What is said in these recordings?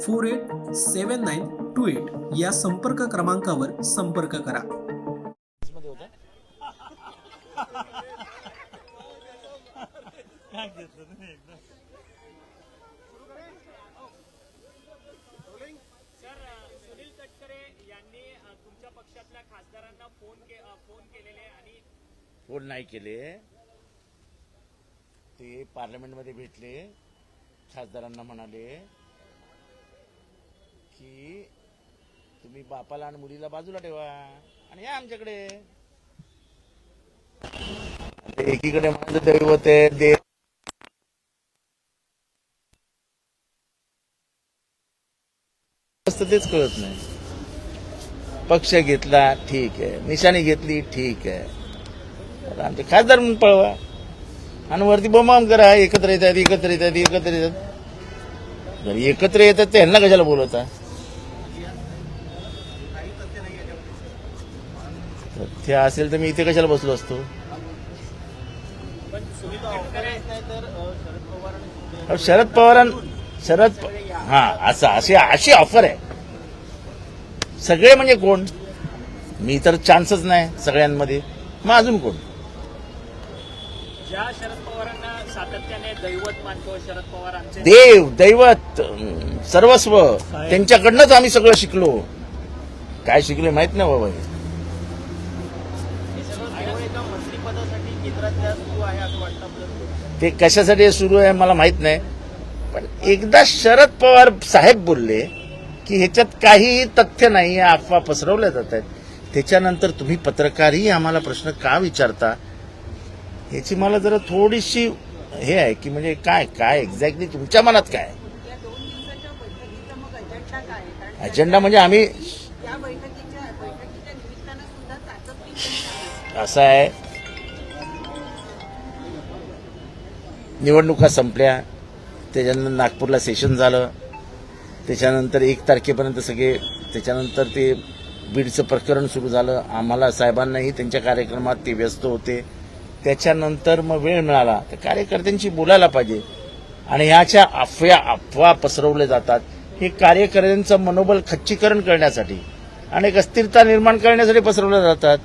four eight seven nine two eight या संपर्क क्रमांकावर संपर्क करा. तुमच्या पक्षातल्या फोन नाही केले. ते पार्लमेंटमध्ये भेटले. खासदारांना म्हणाले. की तुम्ही बापाला आणि मुलीला बाजूला ठेवा आणि या आमच्याकडे. एकीकडे माझं दैवत आहे देव तेच कळत नाही. पक्ष घेतला ठीक आहे. निशाणी घेतली ठीक आहे. आमचे खासदार म्हणून पळवा. आणि वरती बोमाम करा एकत्र येतात एकत्र येतात एकत्र येतात. जर एकत्र येतात ते ह्यांना कशाला बोलवता? तथ्य असेल तर मी इथे कशाला बसलो असतो? शरद पवारां शरद हा असं अशी अशी ऑफर आहे. सगळे म्हणजे कोण? मी तर चान्सच नाही सगळ्यांमध्ये. मग अजून कोण? ज्या शरद पवारांना सातत्याने दैवत मानतो शरद पवार आमचे देव दैवत सर्वस्व. त्यांच्याकडनंच आम्ही सगळं शिकलो. काय शिकले माहीत नाही बाबा हे. मंत्रिपदासाठी केंद्रात सुरू आहे असं वाटतं आपलं ते कशासाठी सुरू आहे मला माहीत नाही. पण एकदा शरद पवार साहेब बोलले की ह्याच्यात काहीही तथ्य नाही या अफवा पसरवल्या जात आहेत. त्याच्यानंतर तुम्ही पत्रकारही आम्हाला प्रश्न का विचारता? ह्याची मला जरा थोडीशी हे आहे की म्हणजे काय काय एक्झॅक्टली तुमच्या मनात काय अजेंडा म्हणजे आम्ही असं आहे. निवडणुका संपल्या त्याच्यानंतर नागपूरला सेशन झालं. त्याच्यानंतर एक तारखेपर्यंत सगळे त्याच्यानंतर ते बीडचं प्रकरण सुरू झालं. आम्हाला साहेबांनाही त्यांच्या कार्यक्रमात ते व्यस्त होते. त्याच्यानंतर मग वेळ मिळाला. तर कार्यकर्त्यांशी बोलायला पाहिजे. आणि ह्याच्या अफव्या अफवा पसरवल्या जातात. हे कार्यकर्त्यांचं मनोबल खच्चीकरण करण्यासाठी आणि एक अस्थिरता निर्माण करण्यासाठी पसरवल्या जातात.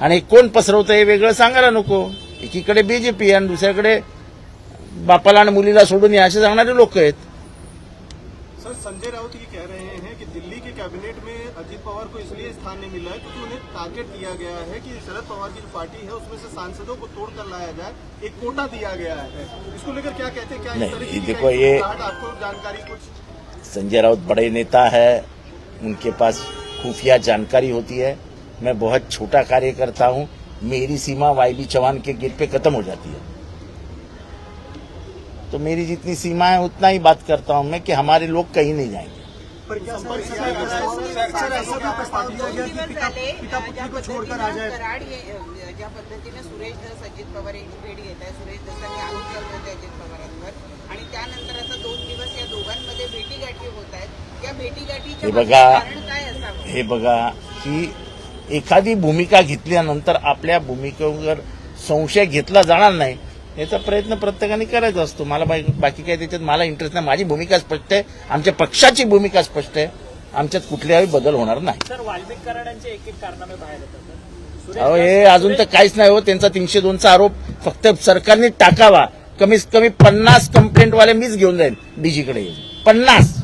आणि कोण पसरवतं हे वेगळं सांगायला नको. एकीकडे बीजेपी आणि दुसऱ्याकडे बापाला आणि मुलीला सोडून या असे सांगणारे लोक आहेत. सर संजय राउत ये कह रहे हैं कि दिल्ली के कैबिनेट में अजीत पवार को इसलिए स्थान नहीं मिला है क्योंकि उन्हें टारगेट दिया गया है कि शरद पवार की जो पार्टी है उसमें से सांसदों को तोड़कर लाया जाए एक कोटा दिया गया है। इसको लेकर क्या कहते हैं? क्या इस नहीं, तरह की देखो, ये- आपको जानकारी कुछ? संजय राउत बड़े नेता है उनके पास खुफिया जानकारी होती है। मैं बहुत छोटा कार्य करता हूँ मेरी सीमा वाई बी चौहान के गेट पे खत्म हो जाती है। तो मेरी जितनी सीमा है उतना ही बात करता हूँ मैं कि हमारे लोग कहीं नहीं जाएँगे। पर क्या सर ऐसा भी प्रस्ताव- सर ऐसा भी प्रस्ताव दिया गया कि पिता पिता पुत्री को छोड़कर आ जाए। ज्या पद्धतीने सुरेश धस अजित पवार यांची भेट घेत आहे सुरेश धसांनी आरोप केले होते अजित पवारांवर। आणि त्यानंतर आता दोन दिवस या दोघांमध्ये भेटीगाठी होत आहेत. या भेटीगाठीच्या हे मागचं बघा. कारण काय असावं? हे बघा की एखादी भूमिका घेतल्यानंतर आपल्या भूमिकेवर संशय घेतला जाणार नाही याचा प्रयत्न प्रत्येकाने करायचा असतो. मला बाकी बाकी काही त्याच्यात मला इंटरेस्ट नाही. माझी भूमिका स्पष्ट आहे. आमच्या पक्षाची भूमिका स्पष्ट आहे. आमच्यात कुठल्याही बदल होणार नाही. अहो हे अजून तर काहीच नाही हो. त्यांचा तीनशे दोनचा आरोप फक्त सरकारने टाकावा. कमीत कमी पन्नास कंप्लेंटवाले मीच घेऊन जाईल. डीजीकडे पन्नास.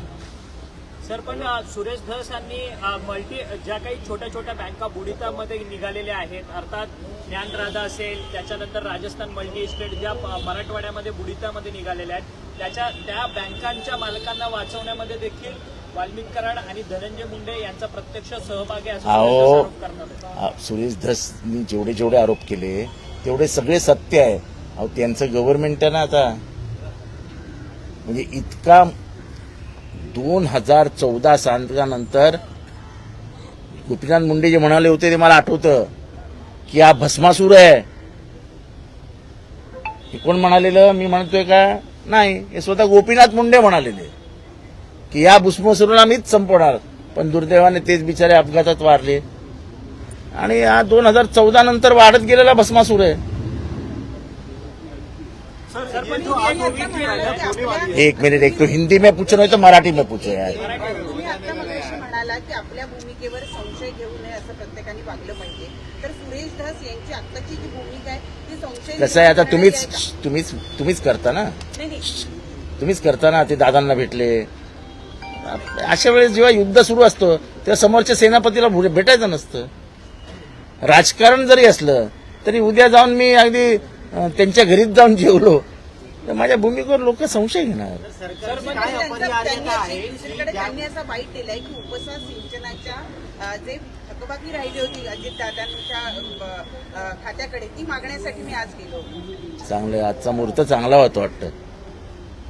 सर पण सुरेश धस यांनी मल्टी ज्या काही छोट्या छोट्या बँका बुडितामध्ये निघालेल्या आहेत अर्थात ज्ञानराधा असेल त्याच्यानंतर राजस्थान मल्टी इस्टेट ज्या मराठवाड्यामध्ये बुडितामध्ये निघालेल्या आहेत त्याच्या त्या बँकांच्या मालकांना वाचवण्यामध्ये देखील वाल्मिक कराड आणि धनंजय मुंडे यांचा प्रत्यक्ष सहभाग आहे असं सुरेश धसनी जेवढे जेवढे आरोप केले तेवढे सगळे सत्य आहे. अहो त्यांचं गव्हर्नमेंट आहे ना आता. म्हणजे इतका दोन हजार चौदा सांगानंतर गोपीनाथ मुंडे जे म्हणाले होते ते मला आठवतं की हा भस्मासूर आहे. हे कोण म्हणालेलं? मी म्हणतोय का? नाही हे स्वतः गोपीनाथ मुंडे म्हणालेले की या भस्मासुराला मीच संपवणार. पण दुर्दैवाने तेच बिचारे अपघातात वारले. आणि हा दोन हजार चौदा नंतर वाढत गेलेला भस्मासूर आहे सर ये जो आप लोग की होने वाली है एक मिनिट एक तो हिंदी में पूछो नाही तर मराठी में पूछो यार. तुम्ही आता मगाशी म्हणाला की आपल्या भूमिकेवर संशय घेऊ नये असं प्रत्येकाने वागलं पाहिजे. तर सुरेश धस यांची आत्ताची जी भूमिका आहे ती संशय कसं आहे आता? तुम्हीच? तुम्हीच तुम्हीच करता ना? नाही नाही. तुम्हीच करता ना? ते दादांना भेटले. अशा वेळेस जेव्हा युद्ध सुरू असतं तेव्हा समोरच्या सेनापतीला भेटायचं नसतं. राजकारण जरी असलं तरी उद्या जाऊन मी अगदी अं, त्यांच्या घरीच जाऊन जेवलो. तर माझ्या भूमिकेवर लोक संशय घेणार. सर, पण त्यांचा- त्यांनी दुसरीकडे त्यांनी असा वाईट दिलाय की उपसा सिंचनाच्या अ, जे थकबाकी राहिली होती अजितदादांच्या अ, अ, खात्याकडे ती मागण्यासाठी मी आज गेलो चांगलं आहे. आजचा मुहूर्त चांगला होता वाटतं.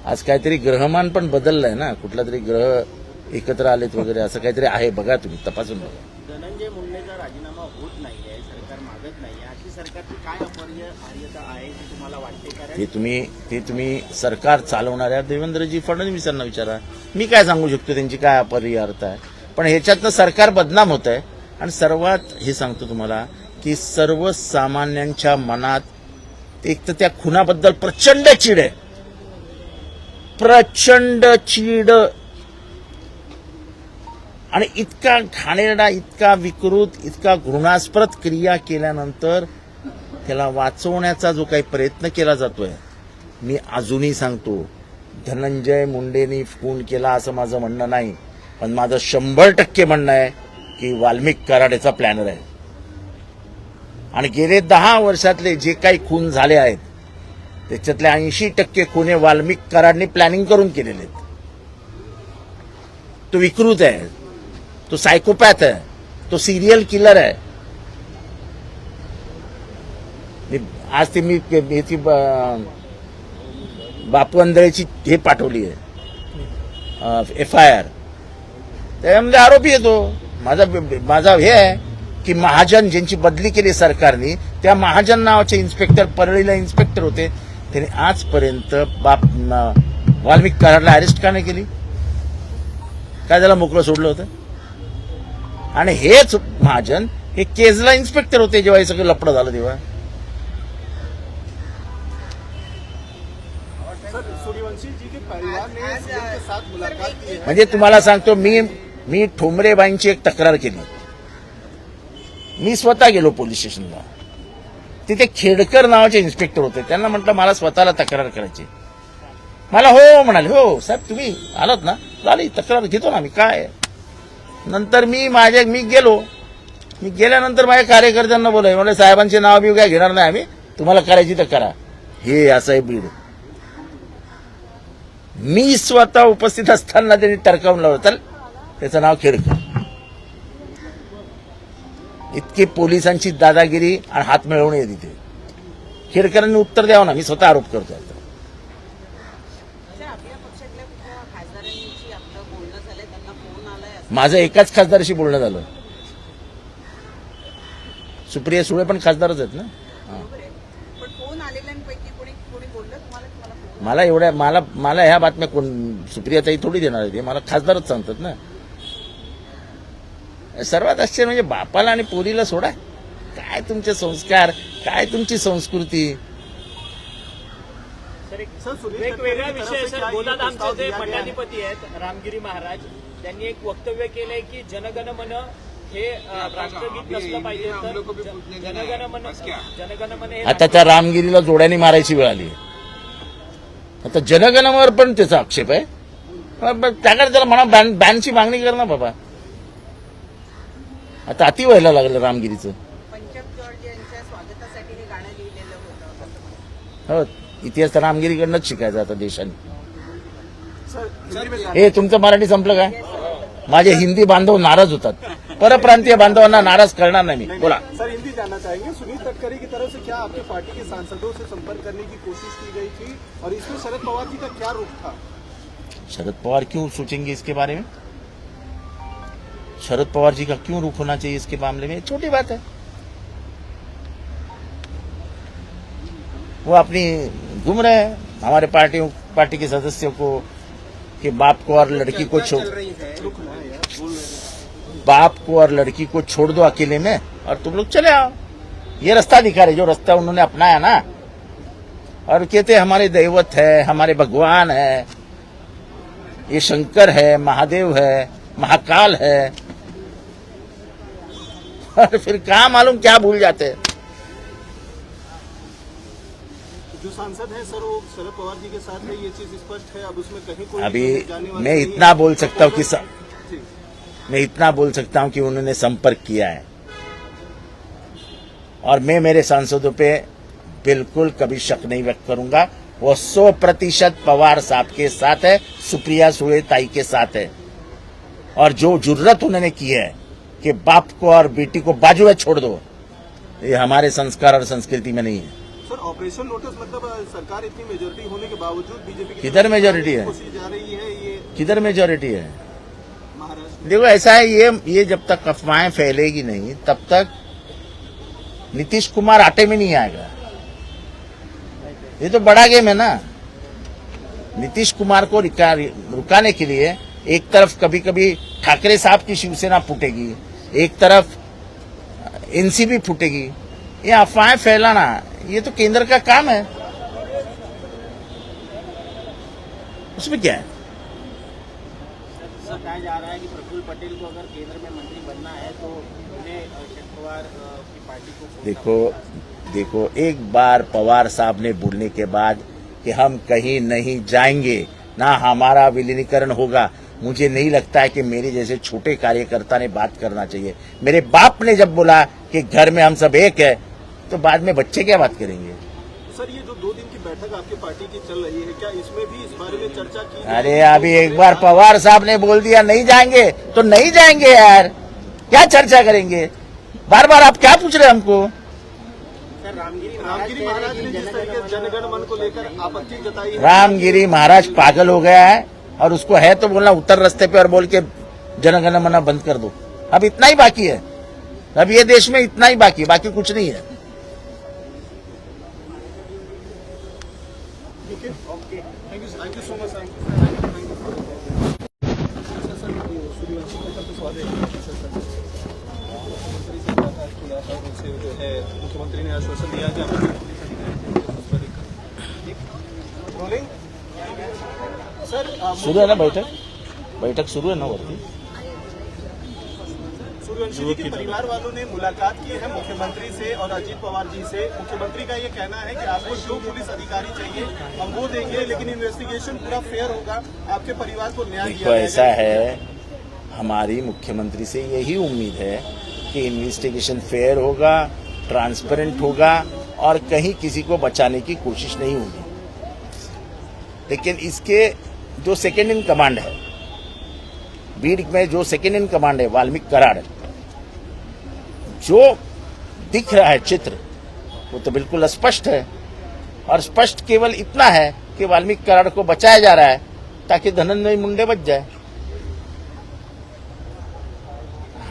आज काहीतरी ग्रहमान पण बदललंय ना. कुठला तरी ग्रह एकत्र आलेत वगैरे असं काहीतरी आहे. बघा तुम्ही तपासून बघा धनंजय मुंडेचा राजीनामा होत नाहीये सरकार मागत नाहीये अशी सरकारची काय अपरिहार्यता आहे ते तुम्ही ते तुम्ही सरकार चालवणाऱ्या देवेंद्रजी फडणवीसांना विचारा. मी काय सांगू शकतो त्यांची काय अपरिहार्यता आहे? पण ह्याच्यातनं सरकार बदनाम होत आहे. आणि सर्वात हे सांगतो तुम्हाला की सर्वसामान्यांच्या मनात एक तर त्या खुनाबद्दल प्रचंड चीड आहे. प्रचंड चीड. आणि इतका घाणेरडा इतका विकृत इतका घृणास्पद क्रिया केल्यानंतर त्याला वाचवण्याचा जो काही प्रयत्न केला जातोय मी अजूनही सांगतो धनंजय मुंडेनी खून केला असं माझं म्हणणं नाही पण माझं शंभर टक्के म्हणणं आहे की वाल्मिक कराडेचा प्लॅनर आहे. आणि गेले दहा वर्षातले जे काही खून झाले आहेत त्याच्यातले ऐंशी टक्के खुने वाल्मिक कराडनी प्लॅनिंग करून केलेले आहेत. तो विकृत आहे तो सायकोपॅथ आहे तो सिरियल किलर आहे मी- आज ती मी याची बापू अंधळेची हे पाठवली आहे. एफ आय आर त्याच्यामध्ये आरोपी येतो माझा माझा हे आहे की महाजन ज्यांची बदली केली सरकारने त्या महाजन नावाचे इन्स्पेक्टर परळीला इन्स्पेक्टर होते. त्यांनी आजपर्यंत बाप वाल्मिक कराडला अरेस्ट का नाही केली? काय त्याला मोकळं सोडलं होतं? आणि हेच महाजन हे केजला इन्स्पेक्टर होते जेव्हा हे सगळं लपडं झालं तेव्हा. म्हणजे तुम्हाला सांगतो मी मी ठोंबरेबाईंची एक तक्रार केली मी स्वतः गेलो पोलीस स्टेशनला. तिथे खेडकर नावाचे इन्स्पेक्टर होते. त्यांना म्हटलं मला स्वतःला तक्रार करायची मला हो म्हणाले हो साहेब तुम्ही आलात ना? झाली तक्रार घेतो ना मी काय? नंतर मी माझ्या मी गेलो. मी गेल्यानंतर माझ्या कार्यकर्त्यांना बोलाय म्हणजे साहेबांचे नाव बी काय घेणार नाही आम्ही? तुम्हाला करायची तर करा. हे असं आहे बीड. मी स्वतः उपस्थित असताना त्यांनी टरकावून लावलं. चल त्याचं नाव खेडकर. इतकी पोलिसांची दादागिरी आणि हात मिळवणे तिथे. खेडकरांनी उत्तर द्यावं ना मी स्वतः आरोप करतो आता. माझं एकाच खासदाराशी बोलणं झालं. सुप्रिया सुळे पण खासदारच आहेत ना हा. बरोबर आहे पण फोन आलेल्यांपैकी कोणी कोणी बोललं तुम्हाला तुम्हाला फोन मला एवढ्या मला मला ह्या बातम्या कोण सुप्रियाताई थोडी देणार आहे ते मला खासदारच सांगतात ना. सर्वात आश्चर्य म्हणजे बापाला आणि पोरीला सोडा. काय तुमचे संस्कार काय तुमची संस्कृती? जे है? मठाधिपती आहेत रामगिरी महाराज त्यांनी एक वक्तव्य केलंय की जनगण मन हे राष्ट्रगीत नसलं पाहिजे तर जनगण मन जनगण मन हे आता त्या रामगिरीला जोड्याने मारायची वेळ आली. आता जनगणवर पण त्याचा आक्षेप आहे. त्याकडे त्याला म्हणा बॅन बॅनची मागणी कर ना बाबा. आता अति व्हायला लागलं रामगिरीचं. पंजाब जॉर्ज यांच्या स्वागतासाठी हे. हो इतिहास तर रामगिरीकडनंच शिकायचा आता देशाने. हे तुमचं मराठी संपलं काय माझे हिंदी बांधव नाराज़ होतात. परप्रांतीय बांधवांना नाराज़ करणार नाही मी. बोला. सर हिंदी जानना चाहेंगे. सुनील तटकरे की तरफ़ से क्या आपकी पार्टी के सांसदों से संपर्क करने की कोशिश की गई थी? और इसमें शरद पवार जी का क्या रुख था? शरद पवार क्यों सोचेंगे इसके बारे में? शरद पवार जी का क्यों रुख होना चाहिए इसके मामले में? छोटी बात है। वो अपनी घूम रहे हैं। हमारे पार्टी पार्टी के सदस्यों को कि बाप को और लड़की को छोड़ बाप को और लड़की को छोड़ दो अकेले में, और तुम लोग चले आओ। ये रास्ता दिखा रहे, जो रास्ता उन्होंने अपनाया ना। और कहते हमारे दैवत है, हमारे भगवान है, ये शंकर है, महादेव है, महाकाल है। और फिर कहा मालूम क्या भूल जाते हैं? सांसद हैं सर वो शरद पवार जी के साथ है ये चीज़ स्पष्ट है अब उसमें कहीं कोई अभी मैं इतना बोल सकता हूँ कि स- मैं इतना बोल सकता हूँ कि उन्होंने संपर्क किया है। और मैं मेरे सांसदों पे बिल्कुल कभी शक नहीं व्यक्त करूँगा। वो सौ प्रतिशत पवार साहब के साथ है सुप्रिया सुळे ताई के साथ है। और जो ज़रूरत उन्होंने की है कि बाप को और बेटी को बाजू में छोड़ दो ये हमारे संस्कार और संस्कृति में नहीं है। ऑपरेशन नोटिस मतलब सरकार इतनी मेजोरिटी होने के बावजूद बीजेपी किधर majority है? जा रही है ये किधर मेजोरिटी है? देखो ऐसा है ये ये जब तक अफवाहें फैलेगी नहीं तब तक नीतीश कुमार आटे में नहीं आएगा। ये तो बड़ा गेम है ना। नीतीश कुमार को रुकाने के लिए एक तरफ़ कभी कभी ठाकरे साहब की शिवसेना फूटेगी एक तरफ़ एनसीबी फूटेगी। ये अफवाहें फैलाना ये तो केंद्र का काम है। उसमें क्या है? कहा जा रहा है कि प्रफुल्ल पटेल को अगर केंद्र में मंत्री बनना है तो उन्हें शरद पवार की पार्टी को देखो देखो एक बार पवार साहब ने बोलने के बाद कि हम कहीं नहीं जाएँगे ना हमारा विलीनीकरण होगा। मुझे नहीं लगता है कि मेरे जैसे छोटे कार्यकर्ता ने बात करना चाहिए। मेरे बाप ने जब बोला कि घर में हम सब एक है तो बाद में बच्चे क्या बात करेंगे? सर ये जो दो दिन की बैठक आपकी पार्टी की चल रही है क्या इसमें भी इस बारे में चर्चा की अरे अभी एक बार पवार साहब ने बोल दिया नहीं जाएँगे। तो नहीं जाएँगे यार। क्या चर्चा करेंगे? बार बार आप क्या पूछ रहे हैं हमको? रामगिरी महाराज ने जिस तरीके जनगण मन को लेकर आपत्ति जताई रामगिरी महाराज पागल हो गया है और उसको है तो बोलना उत्तर रास्ते पे और बोल के जनगण मना बंद कर दो। अब इतना ही बाकी है। अब ये देश में इतना ही बाकी है बाकी कुछ नहीं है okay thank you thank you so much sir मुख्यमंत्री ने आश्वासन दिया कि सर है ना बैठक? बैठक सुरू है ना वरती सूर्यवंशी के परिवार वालों ने मुलाकात की है मुख्यमंत्री से और अजीत पवार जी से। मुख्यमंत्री का ये कहना है कि आपको जो पुलिस अधिकारी चाहिए हम वो देंगे लेकिन इन्वेस्टिगेशन पूरा फेयर होगा। आपके परिवार को न्याय दिया ऐसा। है। हमारी मुख्यमंत्री से यही उम्मीद है कि इन्वेस्टिगेशन फेयर होगा ट्रांसपेरेंट होगा और कहीं किसी को बचाने की कोशिश नहीं होगी। लेकिन इसके जो सेकेंड इन कमांड है, बीड में जो सेकेंड इन कमांड है, वाल्मीकि कराड़, जो दिख रहा है चित्र, वो तो बिल्कुल स्पष्ट है। और स्पष्ट केवल इतना है कि वाल्मीकि कराड़ को बचाया जा रहा है ताकि धनंजय मुंडे बच जाए।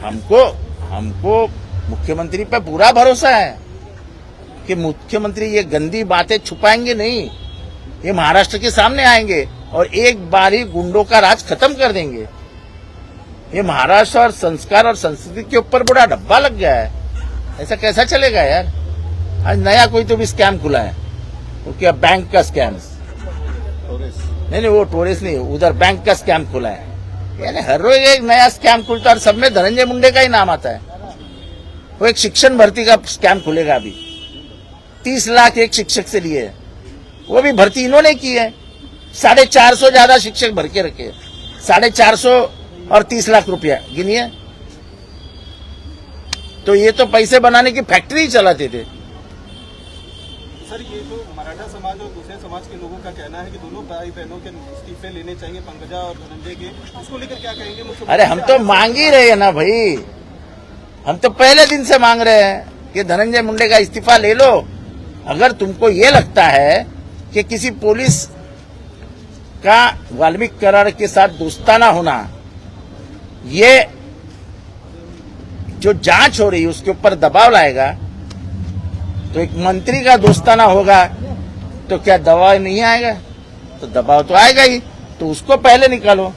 हमको हमको मुख्यमंत्री पे पूरा भरोसा है कि मुख्यमंत्री ये गंदी बातें छुपाएँगे नहीं ये महाराष्ट्र के सामने आएँगे और एक बार ही गुंडों का राज खत्म कर देंगे। ये महाराष्ट्र और संस्कार और संस्कृति के ऊपर बड़ा डब्बा लग गया है। ऐसा कैसा चलेगा यार? आज नया कोई तो भी स्कैम खुला है। क्योंकि अब बैंक का स्कैम नहीं नहीं वो टोरिस्ट नहीं उधर बैंक का स्कैम खुला है। यानी हर रोज एक नया स्कैम खुलता है और सब में धनंजय मुंडे का ही नाम आता है। वो एक शिक्षण भर्ती का स्कैम खुलेगा अभी। तीस लाख एक शिक्षक से लिए। वो भी भर्ती इन्होंने की है। साढ़े चार सौ ज़्यादा शिक्षक भर के रखे साढ़े चार सौ और तीस लाख रुपया गिनिए। तो ये तो पैसे बनाने की फैक्ट्री चलाते थे। सर, ये तो मराठा समाज और दूसरे समाज के लोगों का कहना है कि दोनों भाई बहनों के इस्तीफे लेने चाहिए पंकजा और धनंजय के। इसको लेकर क्या कहेंगे? अरे हम तो मांग ही रहे हैं ना भाई। हम तो पहले दिन से मांग रहे हैं कि धनंजय मुंडे का इस्तीफा ले लो। अगर तुमको ये लगता है कि किसी पुलिस का वाल्मीकि करार के साथ दोस्ताना होना ये जो जाँच हो रही है उसके ऊपर दबाव लाएगा तो एक मंत्री का दोस्ताना होगा। तो क्या दबाव नहीं आएगा? तो दबाव तो आएगा ही। तो उसको पहले निकालो।